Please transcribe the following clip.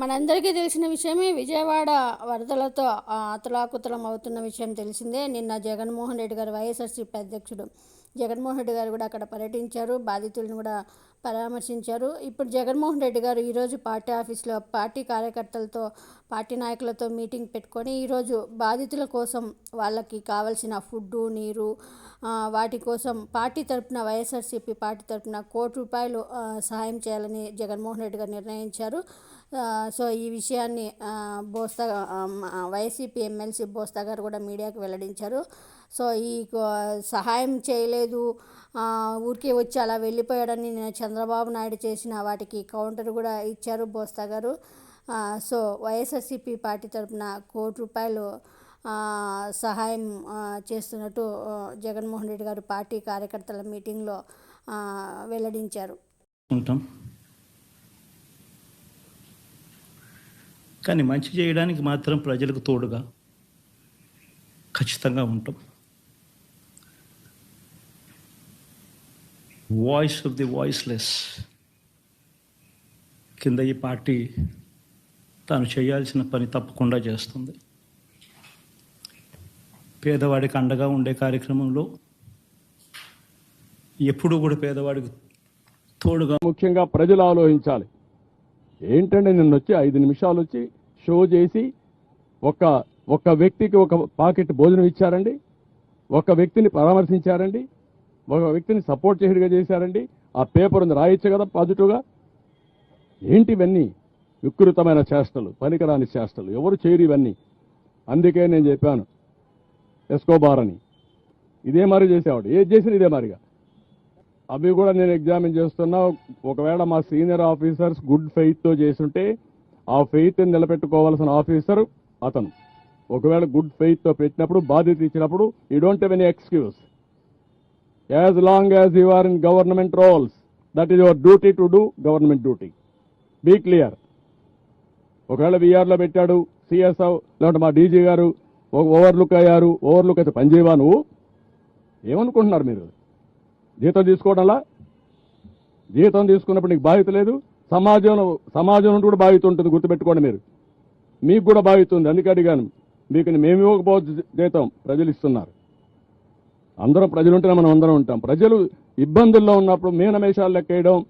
మనందరికీ తెలిసిన విషయమే విజయవాడ వరదలతో అతలాకుతలం అవుతున్న విషయం తెలిసిందే. నిన్న జగన్మోహన్ రెడ్డి గారు వైఎస్ఆర్సీపీ అధ్యక్షుడు జగన్మోహన్ రెడ్డి గారు కూడా అక్కడ పర్యటించారు. బాధితులను కూడా పరామర్శించారు. ఇప్పుడు జగన్మోహన్ రెడ్డి గారు ఈరోజు పార్టీ ఆఫీస్లో పార్టీ కార్యకర్తలతో పార్టీ నాయకులతో మీటింగ్ పెట్టుకొని ఈరోజు బాధితుల కోసం వాళ్ళకి కావలసిన ఫుడ్డు నీరు వాటి కోసం పార్టీ తరపున వైఎస్ఆర్సీపీ పార్టీ తరపున కోటి రూపాయలు సహాయం చేయాలని జగన్మోహన్ రెడ్డి గారు నిర్ణయించారు. సో ఈ విషయాన్ని బోస్తా వైసీపీ ఎమ్మెల్సీ బోస్తా గారు కూడా మీడియాకు వెల్లడించారు. సో ఈ కో- సహాయం చేయలేదు. ఊరికే వచ్చి అలా వెళ్ళిపోయాడని నేను చంద్రబాబు నాయుడు చేసిన వాటికి కౌంటర్ కూడా ఇచ్చారు బోస్తా గారు. సో వైఎస్ఆర్సీపీ పార్టీ తరపున కోటి రూపాయలు సహాయం చేస్తున్నట్టు జగన్మోహన్ రెడ్డి గారు పార్టీ కార్యకర్తల మీటింగ్లో వెల్లడించారు. ఉంటాం. కానీ మంచి చేయడానికి మాత్రం ప్రజలకు తోడుగా ఖచ్చితంగా ఉంటాం. వాయిస్ ఆఫ్ ది వాయిస్లెస్ కింద ఈ పార్టీ తాను చేయాల్సిన పని తప్పకుండా చేస్తుంది. పేదవాడికి అండగా ఉండే కార్యక్రమంలో ఎప్పుడూ కూడా పేదవాడికి తోడుగా ముఖ్యంగా ప్రజలు ఆలోచించాలి. ఏంటంటే నిన్న వచ్చి ఐదు నిమిషాలు వచ్చి షో చేసి ఒక ఒక వ్యక్తికి ఒక పాకెట్ భోజనం ఇచ్చారండి. ఒక వ్యక్తిని పరామర్శించారండి. ఒక వ్యక్తిని సపోర్ట్ చేసేట్టుగా చేశారండి. ఆ పేపర్ ఉంది రాయొచ్చు కదా పాజిటివ్గా. ఏంటి ఇవన్నీ? వికృతమైన చేష్టలు పనికిరాని చేష్టలు. ఎవరు చేయరు ఇవన్నీ. అందుకే నేను చెప్పాను ఎస్కోబార్ అని. ఇదే మరి చేసేవాడు. ఏది చేసిన ఇదే మరిగా. అవి కూడా నేను ఎగ్జామిన్ చేస్తున్నా. ఒకవేళ మా సీనియర్ ఆఫీసర్స్ గుడ్ ఫెయిత్తో చేసుంటే చేస్తుంటే ఆ ఫెయిత్ నిలబెట్టుకోవాల్సిన ఆఫీసర్ అతను. ఒకవేళ గుడ్ ఫెయిత్తో పెట్టినప్పుడు బాధ్యత ఇచ్చినప్పుడు you don't have any excuse. As long as you are in government rules that is your duty to do government duty be clear ఒకవేళ బీఆర్లో పెట్టాడు సిఎస్ఓ లేదంటే మా డీజీ గారు ఓవర్లుక్ అయ్యారు ఓవర్లుక్ అయితే పనిచేయవా నువ్వు? ఏమనుకుంటున్నారు మీరు? జీతం తీసుకోవడంలా జీతం తీసుకున్నప్పుడు నీకు బాధ్యత లేదు? సమాజం నుండి కూడా బాధ్యత ఉంటుంది గుర్తుపెట్టుకోండి మీరు. మీకు కూడా బాధ్యత ఉంది అందుకే అడిగాను. మీకు మేము ఇవ్వకపోవచ్చు జీతం ప్రజలు ఇస్తున్నారు. అందరం ప్రజలు ఉంటేనే మనం అందరం ఉంటాం. ప్రజలు ఇబ్బందుల్లో ఉన్నప్పుడు మీనమేషాలు లెక్కేయడం